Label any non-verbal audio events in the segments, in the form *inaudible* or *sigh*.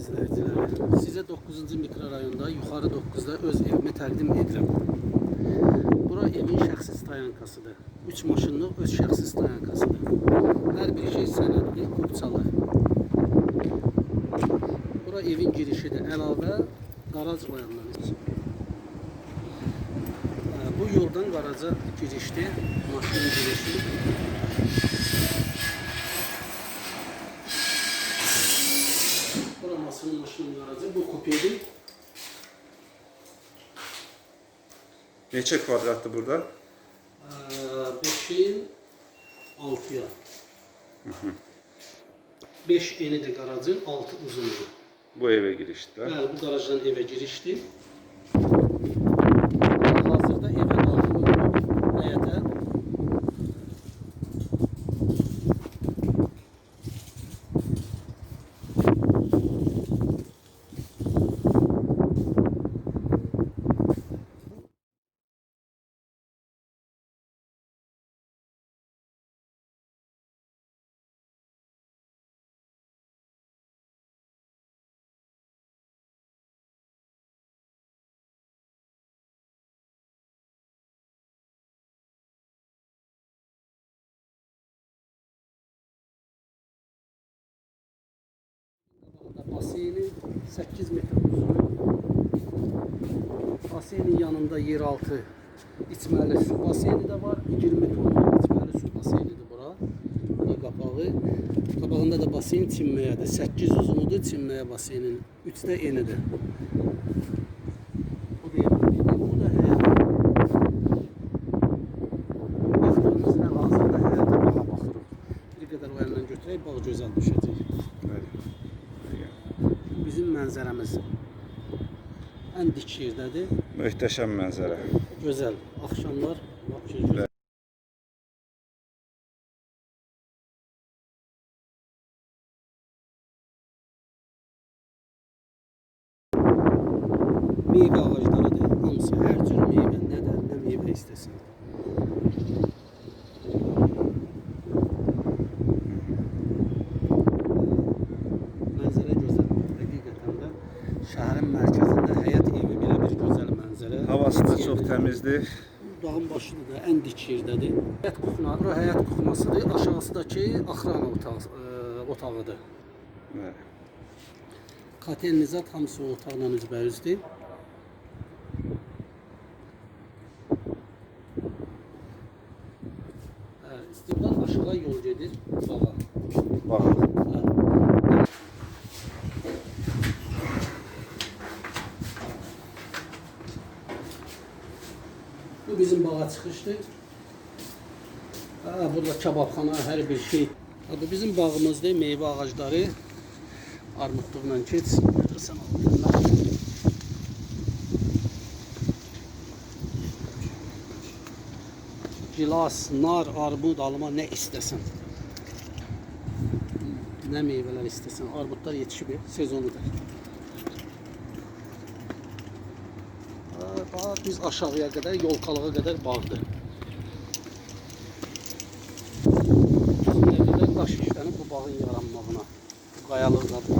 izləyicilər. Sizə 9-cu mikrorayonda, yuxarı 9-da öz evimi təqdim edirəm. Bura evin şəxsi stayankasıdır. 3 maşınlıq öz şəxsi stayankasıdır. Hər bir şey sənədli, kupçalı. Bura evin girişidir. Əlavə üçün. Ə, Bu yoldan qaraja girişdir. Maşının girişi. Maşının maşının qarajı. Bu kupedir. Neçə kvadratdır burada? 5'in 6'ya. 5 enidir garajın, 6 uzunluğu. Bu eve girişdə. Bəli, bu garajdan evə girişdir. Hazırda evə daxil oluruq həyətə. Baseyni 8 metr uzun. Baseynin yanında yeraltı içməli su baseyni də var. 20 tonluq içməli su baseynidir bura. Bu da qapağı. Qabağında da baseyn çinməyədir. 8 uzunudur çinməyə baseynin. 3 də enidir. Bu ev- bu da həyət. Baxdığınız hal-hazırda həyətə bağa baxırıq. Bir qədər o bağ gözəl düşəcək. Bəli. Mənzərəmiz ən dik yerdədir. Möhtəşəm mənzərə. Gözəl. Axşamlar lap şey gözəl. Meyvə ağaclarıdır. Hamısı hər cür meyvə, nə də nə meyvə istəsən. Mənzərə gözəl. Həqiqətən də şəhərin mərkəzində həyat evi belə bir mənzərə. Havası da çox təmizdir. Dağın başıdır da, ən dik yerdədir. Həyat kuxna, bura həyat kuxnasıdır. Aşağısındakı axrana otaq, ə, otağıdır. Bəli. Katel nizat hamısı o otaqla üzbəyüzdür. Hə, İstiqlal aşağı yol gedir bağa. Baxın. Hə. Bu bizim bağa çıxışdır. Ha, burada kebabxana, hər bir şey. Ha, bu bizim bağımızdır, meyvə ağacları. Armudluqla keç, götürsən. Gilas, nar, armud, alma nə istəsən. Nə meyvələr istəsən. Armudlar yetişib, sezonudur. Ha, Bax, biz aşağıya qədər, yolkalığa qədər bağdır. Nə qədər daş işlənib bu bağın yaranmağına, bu qayalıqlar.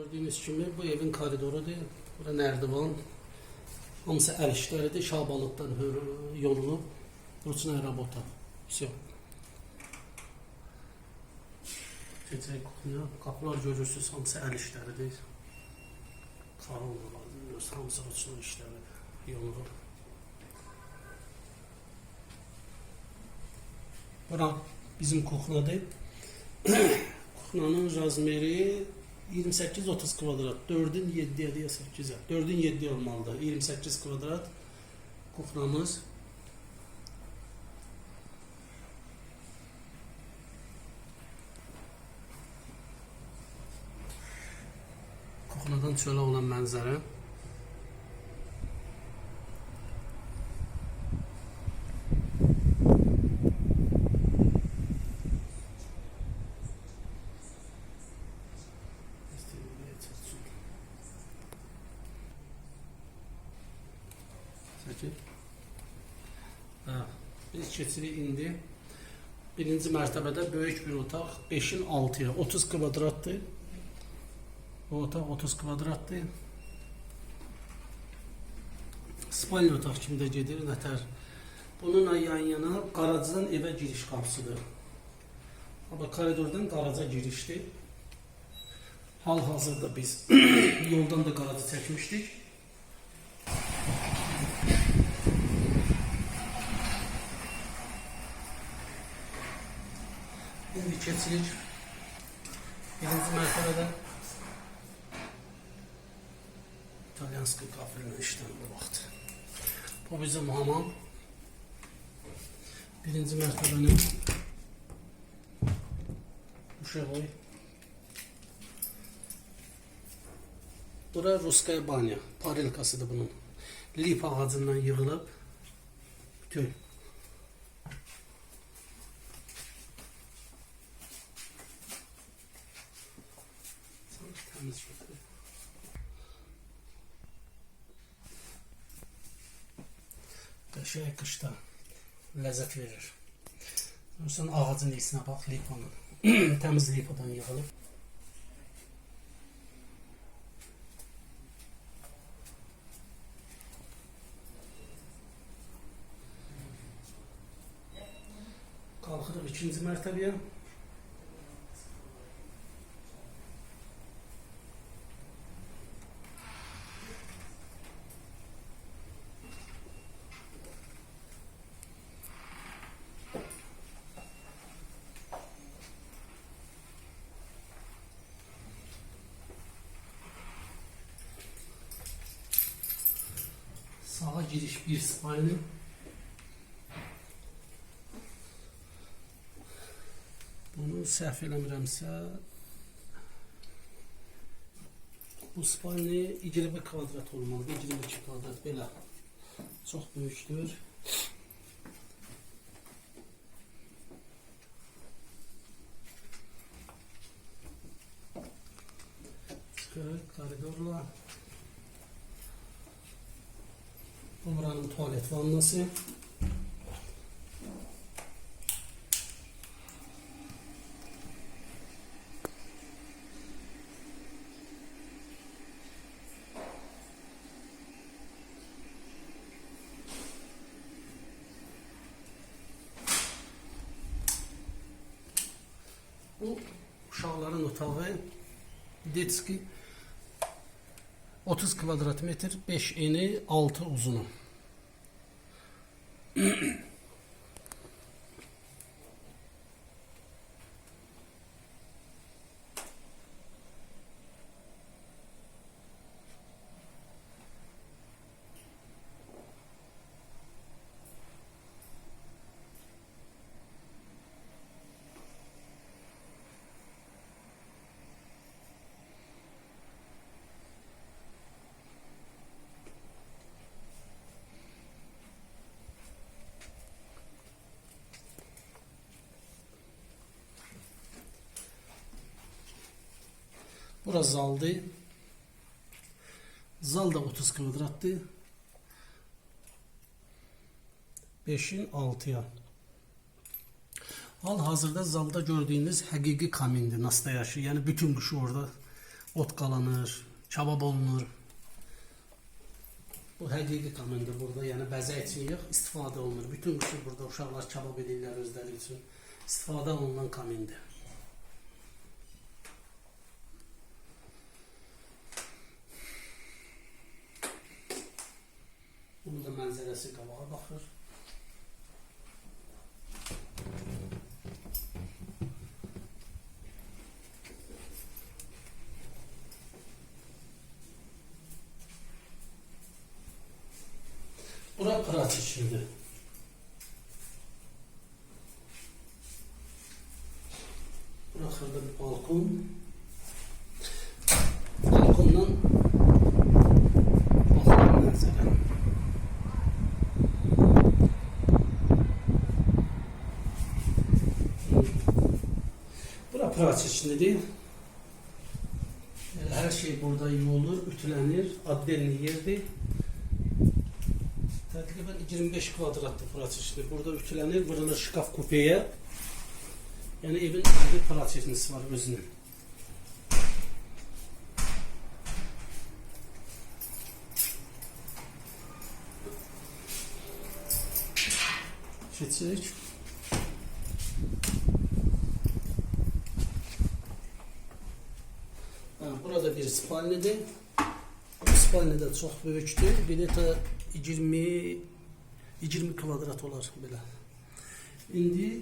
Gördüyünüz kimi bu evin koridorudur. Bura nərdivan. Hamısı əl işləridir. Şabalıqdan hör- yolunub. Ruçnaya rabota. Все. Keçək kuxuya. Qapılar görürsünüz, hamısı əl işləridir. Karollar, hamısı ruçna işləridir. Yolunub. Bura bizim kuxnadır. *clears throat* Kuxnanın razmeri 28-30 kvadrat. 4-ün 7-yə deyə 8-ə. 4-ün 7 olmalıdır. 28 kvadrat kuxnamız. Kuxnadan çölə olan mənzərə. Peki. Ha, keçirik indi. Birinci mərtəbədə böyük bir otaq 5-in 6-ya 30 kvadratdır. Bu otaq 30 kvadratdır. Spalni otaq kimdə gedir, nətər. Bununla yan yana qaracıdan evə giriş qapısıdır. Ama koridordan qaraca girişdir. Hal-hazırda biz *clears throat* yoldan da qaracı çəkmişdik. Keçirik. Birinci mərtəbədə İtalyanski kafirlə işləm bu vaxt. Bu bizim hamam. Birinci mərtəbənin Uşakoy. Bura Ruskaya banya. Parilkasıdır bunun. Lip ağacından yığılıb bütün Temiz götürür. Qəşəng qışda ləzzət verir. Görürsən ağacın iyisinə bax liponun. *clears throat* Təmiz lipodan yığılıb. Qalxırıq ikinci mərtəbəyə. Sağa giriş bir spalni. Bunu səhv eləmirəmsə bu spalni 20 kvadrat olmalıdır. 22 kvadrat belə. Çox böyükdür. Çıxırıq koridorla. Bu buranın tuvalet vannası. Bu uşaqların otağı. Detski 30 kvadrat metr, 5 eni, 6 uzunu. *clears throat* Burası zaldı. Zal da 30 kvadrattı. 5'in 6'ya. Hal hazırda zalda gördüğünüz həqiqi kamindir nastayaşı. Yəni bütün qışı orada ot qalanır, kabab olunur. Bu həqiqi kamindir burada. Yəni bəzək üçün yox, istifadə olunur. Bütün qışı burada uşaqlar kabab edirlər özləri üçün. İstifadə olunan kamindir. Bunun da mənzərəsi baxır. Bura pıraç içindi. Bura bir balkon. Balkondan baxılan mənzərə. Bura pıraç içindedir. Yani her şey burada yuyulur, ütülenir. Adlenli yerdir. Təqribən 25 kvadratlı prosesdir. Burada ütülənir, vurulur şkaf kupeye. Yəni evin ayrı prosesiniz var özünün. Keçirik. Burada bir spalnidir. Spalni də çox böyükdür. Bir də 20 20 kvadrat olar belə. İndi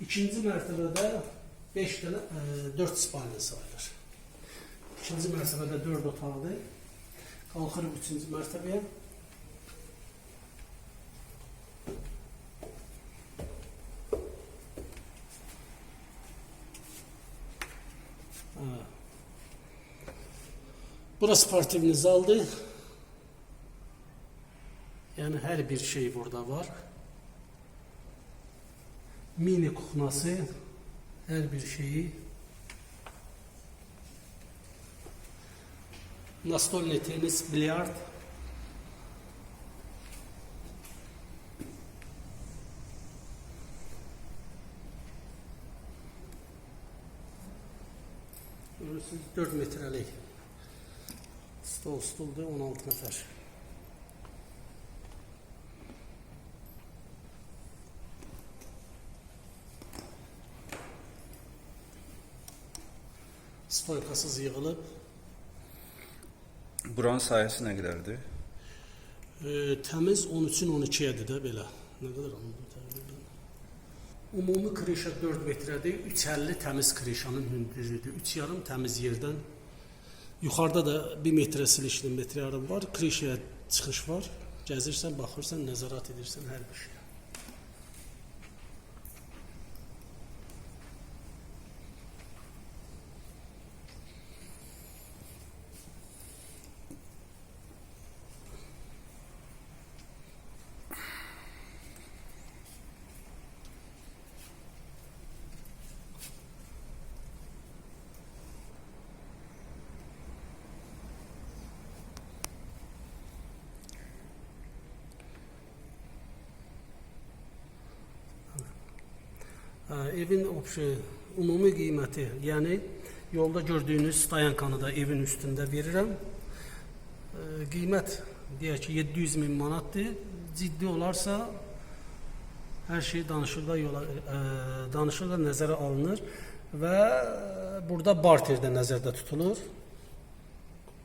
ikinci mərtəbədə 5 dənə e, 4 spalni sayılır. İkinci mərtəbədə 4 otaqdır. Qalxırıq üçüncü mərtəbəyə. Burası partimimiz aldı. Yani her bir şey burada var. Mini kuhnası her bir şeyi Nastolne tenis, bilyard Siz 4 metrelik Stol stolda 16 nəfər. Stoykasız yığılıb. Buranın sayəsi nə qədərdir? E, təmiz 13-ün 12-yədir də belə. Nə qədər təqribən? Ümumi krişa 4 metrədir. 3.50 təmiz krişanın hündürlüyüdür. 3 təmiz yerdən. Yuxarıda da 1 metrə silişli metr yarım var. Krişaya çıxış var. Gəzirsən, baxırsan, nəzarət edirsən hər bir şey. Evin obşu ümumi qiyməti, yəni yolda gördüyünüz dayankanı da evin üstündə verirəm. Ə, Qiymət deyək ki 700 min manatdır. Ciddi olarsa hər şey danışıqla yola ə, danışıqla nəzərə alınır və burada barter də nəzərdə tutulur.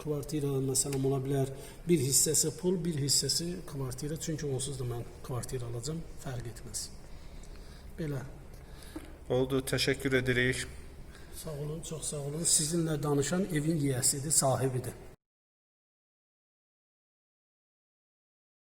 Kvartira məsələn ola bilər. Bir hissəsi pul, bir hissəsi kvartira. Çünki onsuz da mən kvartira alacağam, fərq etməz. Belə. Oldu, təşəkkür edirik. Sağ olun, çox sağ olun. Sizinlə danışan evin yiyəsidir, sahibidir.